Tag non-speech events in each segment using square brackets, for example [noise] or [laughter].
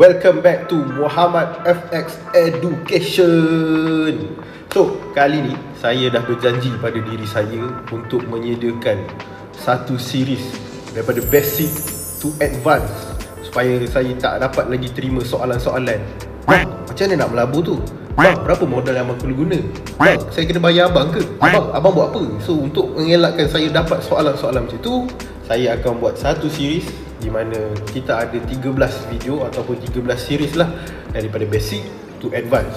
Welcome back to Muhammad FX Education. So, kali ni saya dah berjanji pada diri saya untuk menyediakan satu series daripada basic to advance supaya saya tak dapat lagi terima soalan-soalan. Bang, macam mana nak melabur tu? Bang, berapa modal yang abang perlu guna? Bang, saya kena bayar abang ke? Abang, abang buat apa? So, untuk mengelakkan saya dapat soalan-soalan macam tu, saya akan buat satu series di mana kita ada 13 video ataupun 13 series lah daripada basic to advance.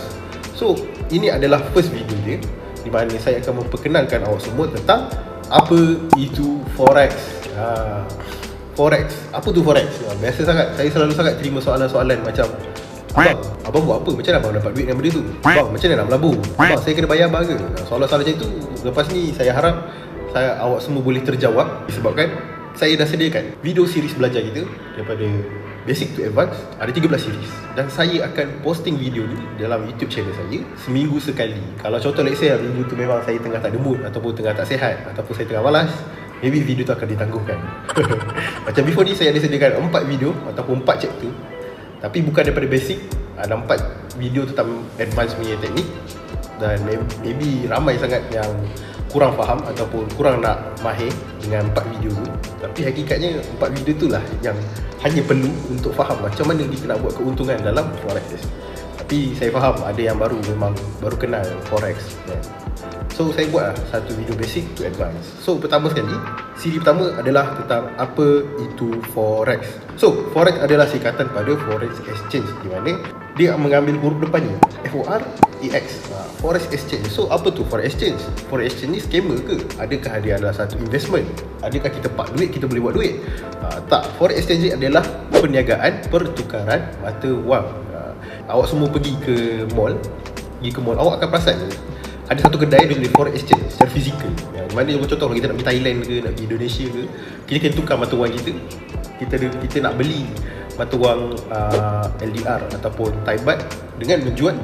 So, ini adalah first video dia di mana saya akan memperkenalkan awak semua tentang apa itu forex. Ha, forex. Apa tu forex? Ha, biasa sangat saya selalu sangat terima soalan-soalan macam Abang, abang buat apa? Macam mana abang dapat duit dengan benda tu? Abang, macam mana nak melabur? Abang, saya kena bayar abang ke? Ha, Soalan-soalan macam tu Lepas ni, saya harap saya awak semua boleh terjawab Disebabkan saya dah sediakan video series belajar kita daripada basic to advance ada 13 series dan saya akan posting video ni dalam YouTube channel saya seminggu sekali. Kalau contoh let's say minggu tu memang saya tengah tak ada mood ataupun tengah tak sihat ataupun saya tengah malas, maybe video tu akan ditangguhkan. [laughs] Macam before ni saya ada sediakan 4 video ataupun 4 chapter tapi bukan daripada basic ada 4 video tentang advance punya teknik dan maybe ramai sangat yang kurang faham ataupun kurang nak mahir dengan empat video tu tapi hakikatnya empat video tu lah yang hanya perlu untuk faham macam mana kita nak buat keuntungan dalam forex. Tapi saya faham ada yang baru memang baru kenal forex. So saya buat lah satu video basic to advance. So pertama sekali siri pertama adalah tentang apa itu forex. So forex adalah singkatan pada forex exchange di mana dia mengambil huruf depannya FOR EX ha, Forex Exchange So apa tu Forex Exchange? Forex Exchange ni scammer ke? Adakah dia adalah satu investment? Adakah kita pak duit kita boleh buat duit? Ha, tak Forex Exchange adalah perniagaan pertukaran mata wang ha, Awak semua pergi ke mall Pergi ke mall Awak akan perasan ada satu kedai dia boleh forex exchange secara fizikal ya, Mana contoh kalau kita nak pergi Thailand ke Nak pergi Indonesia ke Kita kena tukar mata wang kita Kita kita nak beli mata wang uh, LDR ataupun Thai baht dengan menjual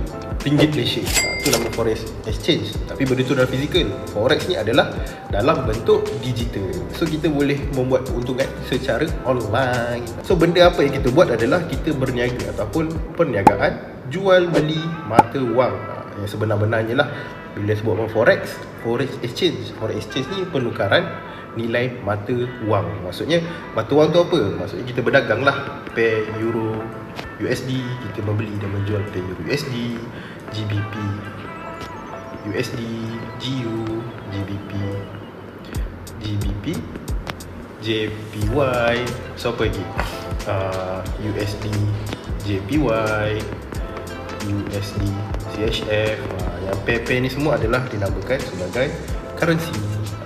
ringgit Malaysia. Uh, itu nama forex exchange. Tapi benda tu dalam fizikal. Forex ni adalah dalam bentuk digital. So kita boleh membuat keuntungan secara online. So benda apa yang kita buat adalah kita berniaga ataupun perniagaan jual beli mata wang. Uh, yang sebenar-benarnya lah bila sebut forex, forex exchange. Forex exchange ni penukaran nilai mata wang. Maksudnya mata wang tu apa? Maksudnya kita berdagang lah. Pair euro USD Kita membeli dan menjual pair euro USD GBP USD GU GBP GBP JPY So apa lagi? Uh, USD JPY USD CHF uh, Yang pair-pair ni semua adalah dinamakan sebagai currency.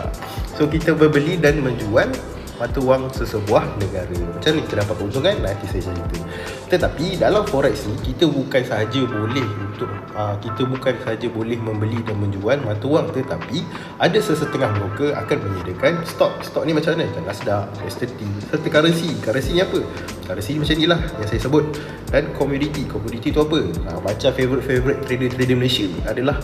Uh, So kita berbeli dan menjual mata wang sesebuah negara Macam ni kita dapat keuntungan nanti saya cerita Tetapi dalam forex ni kita bukan sahaja boleh untuk uh, Kita bukan sahaja boleh membeli dan menjual mata wang Tetapi ada sesetengah broker akan menyediakan stok Stok ni macam mana? Nasdaq, S30 serta currency Currency ni apa? Currency ni macam ni lah yang saya sebut Dan commodity, commodity tu apa? Uh, macam favourite-favourite trader-trader Malaysia adalah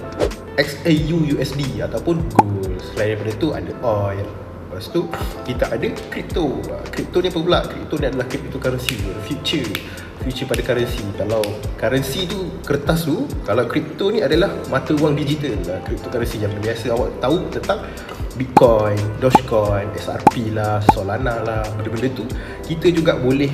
XAU USD ataupun gold. Selain daripada tu ada oil. Lepas tu kita ada crypto. Crypto ni apa pula? Crypto ni adalah cryptocurrency Future. Future pada currency. Kalau currency tu kertas tu Kalau crypto ni adalah mata wang digital. Lah Cryptocurrency yang biasa awak tahu tentang Bitcoin, Dogecoin, SRP lah, Solana lah Benda-benda tu Kita juga boleh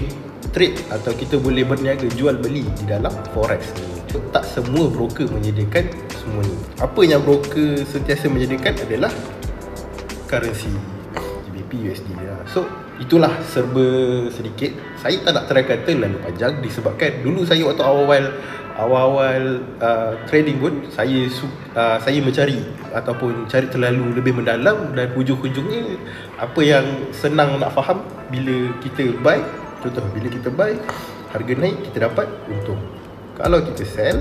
trade Atau kita boleh berniaga jual beli di dalam forex ni tak semua broker menyediakan semua ni. Apa yang broker sentiasa menyediakan adalah Currency GBP, USD lah. So itulah serba sedikit. Saya tak nak try kata lalu panjang Disebabkan dulu saya waktu awal-awal Awal-awal uh, trading pun Saya uh, saya mencari Ataupun cari terlalu lebih mendalam Dan hujung-hujungnya Apa yang senang nak faham Bila kita buy Contoh bila kita buy Harga naik kita dapat untung kalau kita sell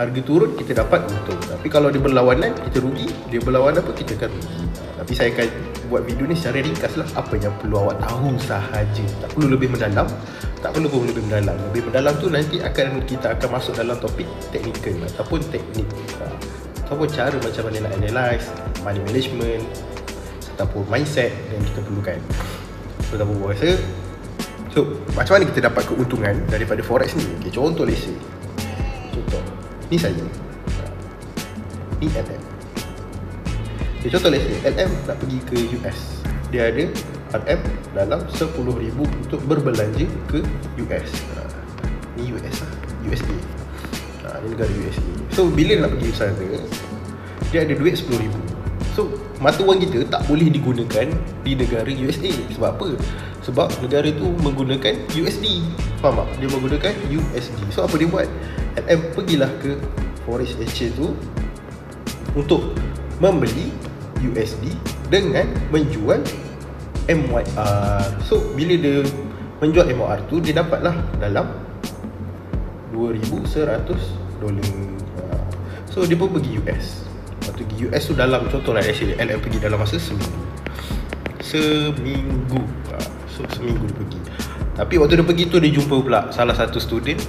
Harga turun kita dapat untung. Tapi kalau dia berlawanan kita rugi. Dia berlawanan apa kita akan rugi. Tapi saya akan buat video ni secara ringkas lah. Apa yang perlu awak tahu sahaja. Tak perlu lebih mendalam. Tak perlu pun lebih mendalam. Lebih mendalam tu nanti akan kita akan masuk dalam topik teknikal. Ataupun teknik Ataupun cara macam mana nak analyse Money management Ataupun mindset yang kita perlukan. Pertama so, buat saya So macam mana kita dapat keuntungan Daripada forex ni? Okay, Contoh say. Contoh. Ni saya. Ni LM okay, Contoh say LM nak pergi ke US Dia ada RM dalam RM10,000 Untuk berbelanja ke US ha, Ni US lah. USA ha, Ni negara USA So bila nak pergi sana Dia ada duit RM10,000 So mata wang kita tak boleh digunakan Di negara USA Sebab apa? Sebab negara tu menggunakan USD Faham tak? Dia menggunakan USD So apa dia buat? LM pergilah ke Forex Exchange tu Untuk membeli USD Dengan menjual MYR So bila dia menjual MYR tu Dia dapatlah dalam 2100 dolar. So dia pun pergi US pergi US tu dalam contoh lah LM pergi dalam masa seminggu. Seminggu ha so seminggu dia pergi. Tapi waktu dia pergi tu dia jumpa pula salah satu student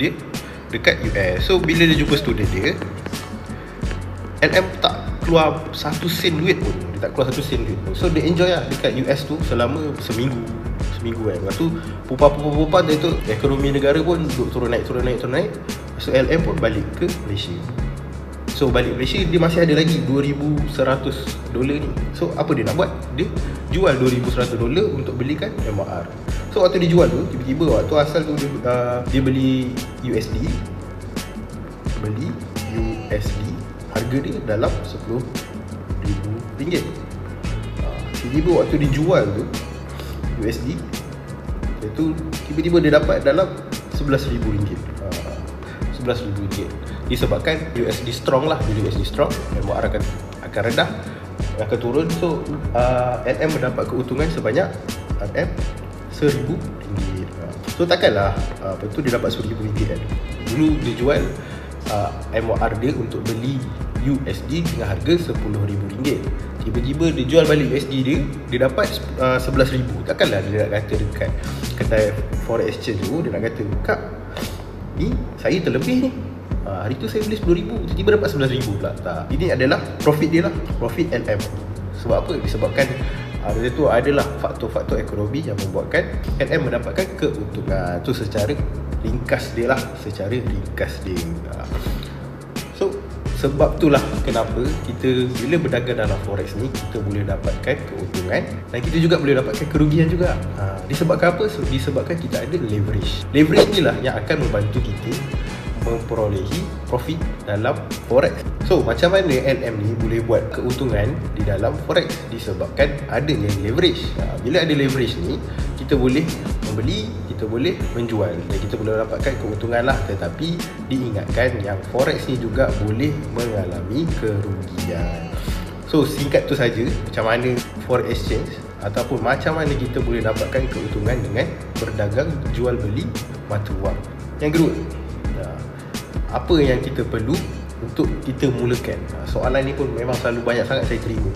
dia dekat US so bila dia jumpa student dia LM tak keluar satu sen duit pun. Dia tak keluar satu sen duit pun. So dia enjoy lah dekat US tu selama seminggu. Seminggu kan. Lepas tu pupa-pupa-pupa dia tu ekonomi negara pun duduk turun naik turun naik turun naik. So LM pun balik ke Malaysia So balik Malaysia dia masih ada lagi 2100 dolar ni. So apa dia nak buat? Dia jual 2100 dolar untuk belikan MR. So waktu dia jual tu tiba-tiba waktu asal tu dia, uh, dia beli USD beli USD harga dia dalam 10 ribu ringgit. Uh, tiba-tiba waktu dia jual tu USD itu tiba-tiba dia dapat dalam 11 ribu ringgit. Uh, 11 ribu ringgit disebabkan USD strong lah. Bila USD strong MOR akan akan rendah akan turun. So uh, LM mendapat keuntungan sebanyak RM seribu ringgit. So takkanlah uh, apa tu dia dapat seribu ringgit kan. Dulu dia jual uh, MOR dia untuk beli USD dengan harga sepuluh ribu ringgit. Tiba-tiba dia jual balik USD dia dia dapat uh, sebelas ribu. Takkanlah dia nak kata dekat kedai forex exchange tu dia nak kata kak ni saya terlebih ni ha, Hari tu saya beli RM10,000 Tiba-tiba dapat RM11,000 pula. Tak. Ini adalah profit dia lah Profit LM Sebab apa? Disebabkan ada uh, tu adalah faktor-faktor ekonomi yang membuatkan LM mendapatkan keuntungan. Tu secara ringkas dia lah secara ringkas dia. So sebab itulah kenapa kita bila berdagang dalam forex ni kita boleh dapatkan keuntungan dan kita juga boleh dapatkan kerugian juga. Ha, disebabkan apa? disebabkan kita ada leverage. Leverage ni lah yang akan membantu kita memperolehi profit dalam forex. So, macam mana LM ni boleh buat keuntungan di dalam forex disebabkan adanya leverage. Ha, bila ada leverage ni, kita boleh membeli, kita boleh menjual dan kita boleh dapatkan keuntungan lah. Tetapi diingatkan yang forex ni juga boleh mengalami kerugian. So, singkat tu saja macam mana forex exchange ataupun macam mana kita boleh dapatkan keuntungan dengan berdagang jual beli mata wang. Yang kedua, apa yang kita perlu untuk kita mulakan ha, soalan ni pun memang selalu banyak sangat saya terima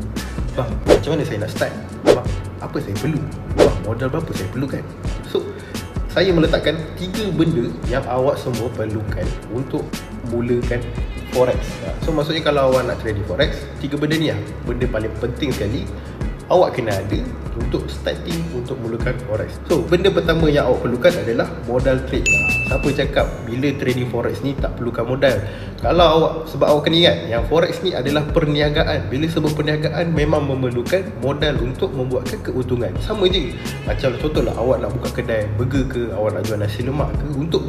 Bang, macam mana saya nak start? Bang, apa saya perlu? Bang, modal berapa saya perlukan? So, saya meletakkan tiga benda yang awak semua perlukan untuk mulakan forex ha, So, maksudnya kalau awak nak trading forex Tiga benda ni lah Benda paling penting sekali Awak kena ada untuk starting untuk mulakan forex. So, benda pertama yang awak perlukan adalah modal trade. Siapa cakap bila trading forex ni tak perlukan modal? Kalau awak, sebab awak kena ingat Yang forex ni adalah perniagaan. Bila sebuah perniagaan memang memerlukan modal untuk membuatkan keuntungan. Sama je Macam contohlah awak nak buka kedai burger ke Awak nak jual nasi lemak ke Untuk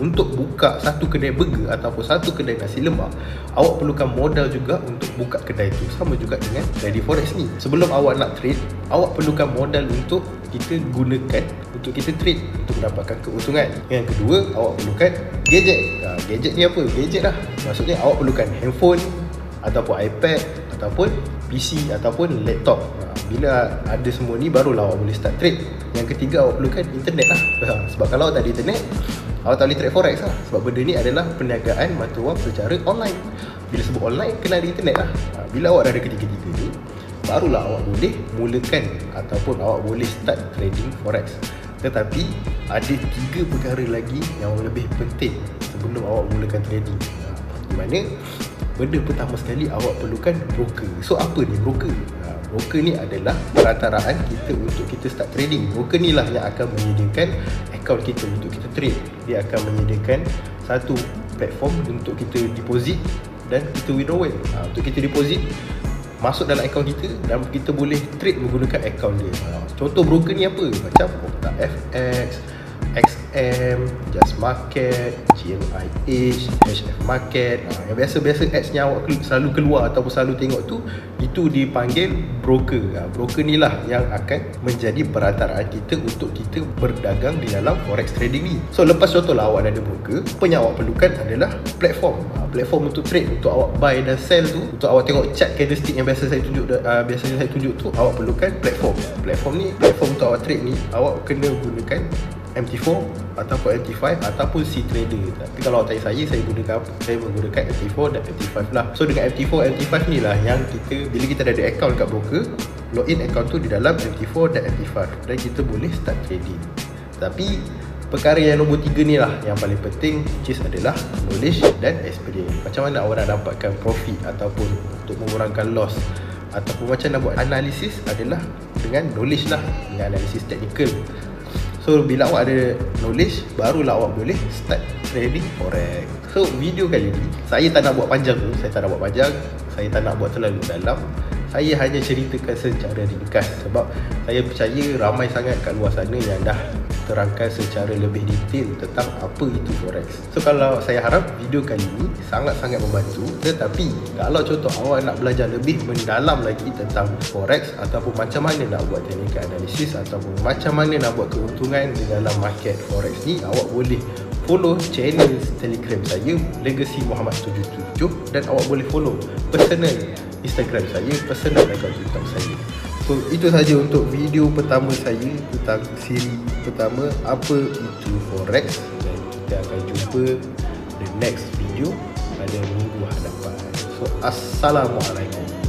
untuk buka satu kedai burger Ataupun satu kedai nasi lemak Awak perlukan modal juga untuk buka kedai tu Sama juga dengan trading forex ni Sebelum awak nak trade Awak perlukan modal untuk kita gunakan untuk kita trade untuk mendapatkan keuntungan. Yang kedua, awak perlukan gadget. Ha, gadget ni apa? Gadget lah. Maksudnya awak perlukan handphone ataupun iPad ataupun PC ataupun laptop. Ha, bila ada semua ni barulah awak boleh start trade. Yang ketiga awak perlukan internet lah. [laughs] Ha, sebab kalau tak ada internet, awak tak boleh trade forex lah. Sebab benda ni adalah perniagaan mata wang secara online. Bila sebut online, kena ada internet lah. Ha, bila awak dah ada ketiga-tiga ni, barulah awak boleh mulakan ataupun awak boleh start trading forex tetapi ada tiga perkara lagi yang lebih penting sebelum awak mulakan trading di mana benda pertama sekali awak perlukan broker so apa ni broker ha, Broker ni adalah perantaraan kita untuk kita start trading Broker ni lah yang akan menyediakan account kita untuk kita trade Dia akan menyediakan satu platform untuk kita deposit dan kita withdrawal ha, Untuk kita deposit masuk dalam akaun kita dan kita boleh trade menggunakan akaun dia. Ha, contoh broker ni apa? Macam Okta FX, XM, Just Market, GMIH, HF Market. Ha, Yang biasa-biasa ads yang awak selalu keluar ataupun selalu tengok tu Itu dipanggil broker. Ha, Broker ni lah yang akan menjadi perantaraan kita untuk kita berdagang di dalam forex trading ni. So lepas contoh lah awak ada broker Apa yang awak perlukan adalah platform. Ha, Platform untuk trade, untuk awak buy dan sell tu Untuk awak tengok chart candlestick yang biasa saya tunjuk uh, Biasa saya tunjuk tu Awak perlukan platform. Platform ni, platform untuk awak trade ni Awak kena gunakan MT4 ataupun MT5 ataupun C trader. Tapi kalau tanya saya saya gunakan saya menggunakan MT4 dan MT5 lah. So dengan MT4 MT5 ni lah yang kita bila kita dah ada account kat broker login account tu di dalam MT4 dan MT5 dan kita boleh start trading. Tapi perkara yang nombor tiga ni lah yang paling penting which is adalah knowledge dan experience. Macam mana awak nak dapatkan profit ataupun untuk mengurangkan loss ataupun macam nak buat analisis adalah dengan knowledge lah. Dengan analisis technical So bila awak ada knowledge Barulah awak boleh start trading forex. So video kali ni Saya tak nak buat panjang tu. Saya tak nak buat panjang. Saya tak nak buat terlalu dalam Saya hanya ceritakan secara ringkas Sebab saya percaya ramai sangat kat luar sana Yang dah terangkan secara lebih detail tentang apa itu forex. So kalau saya harap video kali ini sangat-sangat membantu tetapi kalau contoh awak nak belajar lebih mendalam lagi tentang forex ataupun macam mana nak buat teknik analisis ataupun macam mana nak buat keuntungan di dalam market forex ni awak boleh follow channel telegram saya Legacy Muhammad 77 dan awak boleh follow personal Instagram saya, personal account TikTok saya. So itu saja untuk video pertama saya tentang siri pertama apa itu forex dan kita akan jumpa the next video pada minggu hadapan. So assalamualaikum.